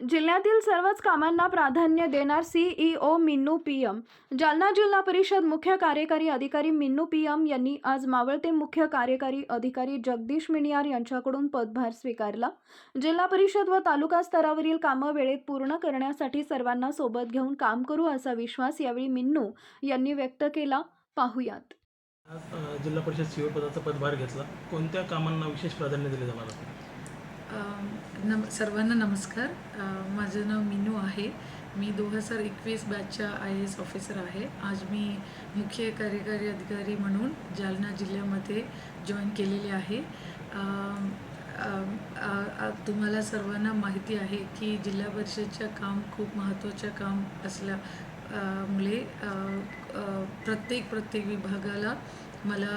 जिल्ह्यातील सर्वच कामांना प्राधान्य देणार सीईओ मिन्नू पीएम जालना जिल्हा परिषद मुख्य कार्यकारी अधिकारी मिन्नू पीएम यांनी आज मावळते मुख्य कार्यकारी अधिकारी जगदीश मिणियार यांच्याकडून पदभार स्वीकारला. जिल्हा परिषद व तालुका स्तरावरील कामं वेळेत पूर्ण करण्यासाठी सर्वांना सोबत घेऊन काम करू असा विश्वास यावेळी मिन्नू यांनी व्यक्त केला. पाहुयात. आज जिल्हा परिषद सीओ पदाचा पदभार घेतला. कोणत्या कामांना विशेष प्राधान्य दिले जाणार नम सर्वांना नमस्कार. माझं नाव मीनू आहे. मी दोन हजार एकवीस बॅचच्या आय एस ऑफिसर आहे. आज मी मुख्य कार्यकारी अधिकारी म्हणून जालना जिल्ह्यामध्ये जॉईन केलेले आहे. तुम्हाला सर्वांना माहिती आहे की जिल्हा परिषदचं काम खूप महत्त्वाचं काम असल्या मुळे प्रत्येक प्रत्येक विभागाला मला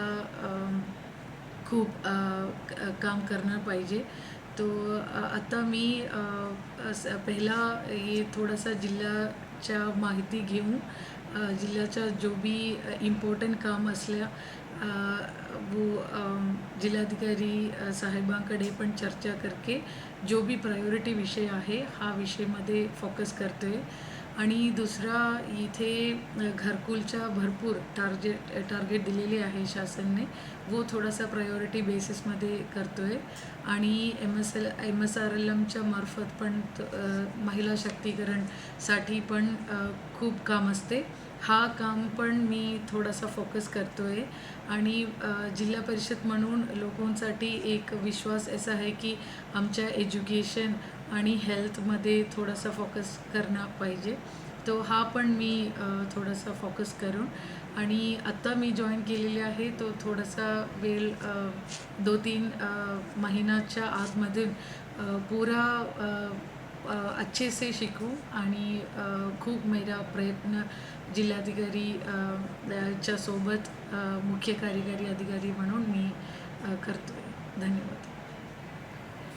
खूप काम करणार पाहिजे. तो आता मी पहिला हे थोडासा जिल्ह्याच्या माहिती घेऊन जिल्ह्याच्या जिल्ह्याचा जो बी इम्पॉर्टंट काम असल्या वो जिल्हाधिकारी साहेबांकडे पण चर्चा करके जो बी प्रायोरिटी विषय आहे हा विषयमध्ये फोकस करतो आहे आणि दुसरा इथे घरकुलच्या भरपूर टार्गेट टार्गेट दिलेले आहे शासनने. वो थोडासा प्रायोरिटी बेसिसमध्ये करतो आहे आणि M S L M S R L एमच्या मार्फत पण महिला शक्तीकरणसाठी पण खूप काम असते. हा काम पण मी थोडासा फोकस करतो आहे आणि जिल्हा परिषद म्हणून लोकांसाठी एक विश्वास असा आहे की आमच्या एज्युकेशन आणि हेल्थमध्ये थोडासा फोकस करणं पाहिजे. तो हा पण मी थोडासा फोकस करून आणि आत्ता मी जॉईन केलेली आहे तो थोडासा वेळ दो तीन महिन्याच्या आतमधून पुरा अच्छे से शिकू आणि खूप मेरा प्रयत्न जिल्हाधिकारी च्या सोबत मुख्य कार्यकारी अधिकारी म्हणून मी करतोय. धन्यवाद.